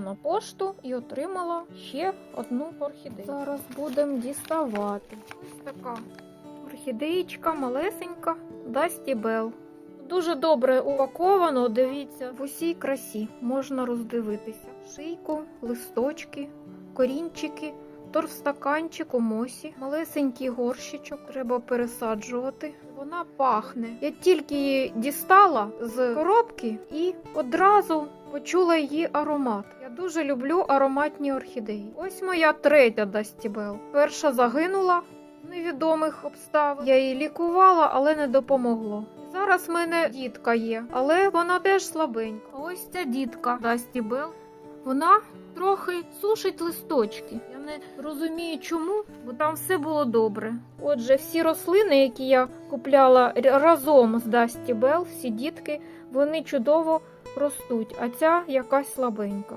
на пошту і отримала ще одну орхідею. Зараз будемо діставати. Ось така орхідеєчка малесенька Дасті Бел. Дуже добре упаковано, дивіться, в усій красі можна роздивитися. Шийку, листочки, корінчики, торфстаканчик у мосі, малесенький горщичок треба пересаджувати. Вона пахне. Я тільки її дістала з коробки і одразу почула її аромат. Я дуже люблю ароматні орхідеї. Ось моя третя Дастібел. Перша загинула з невідомих обставин. Я її лікувала, але не допомогло. Зараз в мене дітка є, але вона теж слабенька. Ось ця дітка Дастібел. Вона трохи сушить листочки. Я не розумію, чому, бо там все було добре. Отже, всі рослини, які я купляла разом з Дасті Бел, всі дітки, вони чудово ростуть, а ця якась слабенька.